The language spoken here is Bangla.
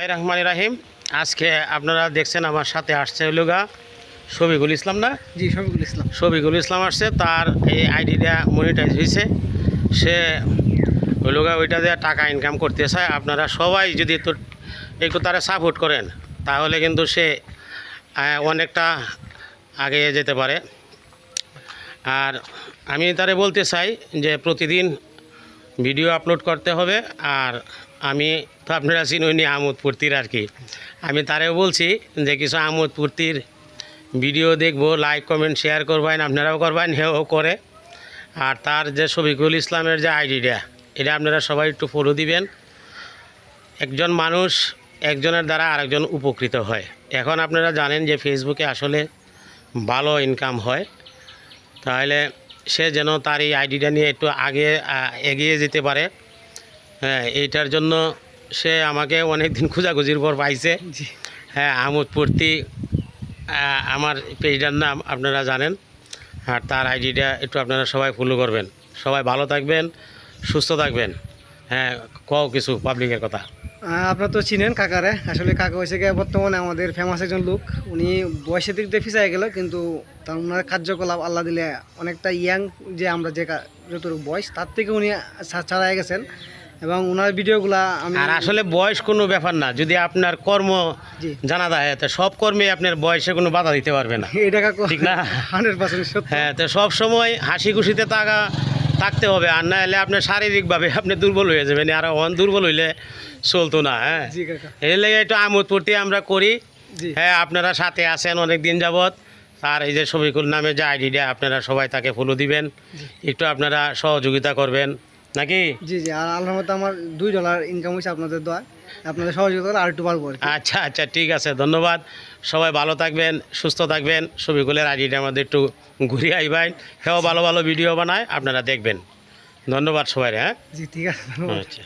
রহমান রাহিম। আজকে আপনারা দেখছেন আমার সাথে আসছে হইল গা শফিকুল ইসলাম না? জি শফিকুল ইসলাম। শফিকুল ইসলাম আসছে তার এই আইডিটা মনিটাইজ হয়েছে। সে হইল গা ওইটা দিয়ে টাকা ইনকাম করতে চায়। আপনারা সবাই যদি তো একটু তারা সাপোর্ট করেন তাহলে কিন্তু সে অনেকটা আগে যেতে পারে। আর আমি তারে বলতে চাই যে প্রতিদিন ভিডিও আপলোড করতে হবে আর আমি তো আপনারা চিনুনি আমোদ ফুর্তির আর কি। আমি তারেও বলছি যে কিছু আমোদ ফুর্তির ভিডিও দেখব লাইক কমেন্ট শেয়ার করবেন, আপনারাও করবেন, হেও করে। আর তার যে শফিকুল ইসলামের যে আইডিটা, এটা আপনারা সবাই একটু ফলো দিবেন। একজন মানুষ একজনের দ্বারা আরেকজন উপকৃত হয়। এখন আপনারা জানেন যে ফেসবুকে আসলে ভালো ইনকাম হয়। তাহলে সে যেন তার এই আইডিটা নিয়ে একটু আগে এগিয়ে যেতে পারে। হ্যাঁ এইটার জন্য সে আমাকে অনেক দিন খোঁজাখুঁজির পর পাইছে। হ্যাঁ আমোদপূর্তি আমার পেজটার নাম আপনারা জানেন। আর তার আইডিটা একটু আপনারা সবাই ফলো করবেন। সবাই ভালো থাকবেন সুস্থ থাকবেন। হ্যাঁ কও কিছু পাবলিকের কথা। আপনারা তো চিনেন কাকারে। আসলে কাকা হয়েছে গিয়ে বর্তমানে আমাদের ফেমাস একজন লোক। উনি বয়সের দিক দিয়ে ফিসাই গেল কিন্তু তার ওনার কার্যকলাপ আল্লাহ দিলে অনেকটা ইয়াং যে আমরা যে যতটুকু বয়স তার থেকে উনি ছাড়াই গেছেন। এবং ওনার ভিডিওগুলা আমি আর আসলে বয়স কোনো ব্যাপার না। যদি আপনার কর্ম জানা যায় তো সব কর্মে আপনার বয়সে কোনো বাধা দিতে পারবে না। এটা ঠিক না? হান্ড্রেড পার্সেন্ট সত্য। হ্যাঁ তো সব সময় হাসি খুশিতে থাকা থাকতে হবে আর না হলে আপনার শারীরিকভাবে আপনি দুর্বল হয়ে যাবেন আর অন দুর্বল হইলে চলতো না হ্যাঁ? এর লেগে একটু আমোদ ফুর্তি আমরা করি। হ্যাঁ আপনারা সাথে আছেন অনেক দিন যাবৎ আর এই যে শফিকুল নামে যে আইডিটা আপনারা সবাই তাকে ফলো দিবেন। একটু আপনারা সহযোগিতা করবেন। নাকি? জি জি আর আল্লাহর আমার দুই ডলার ইনকাম হয়েছে আপনাদের দোয়া আপনাদের সহযোগিতা আর একটু পারব। আচ্ছা আচ্ছা ঠিক আছে ধন্যবাদ। সবাই ভালো থাকবেন সুস্থ থাকবেন। ছবিগুলোর আইডিটা আমাদের একটু ঘুরে আইবেন সেও ভালো ভালো ভিডিও বানায় আপনারা দেখবেন। ধন্যবাদ সবাই হ্যাঁ? জি ঠিক আছে আচ্ছা।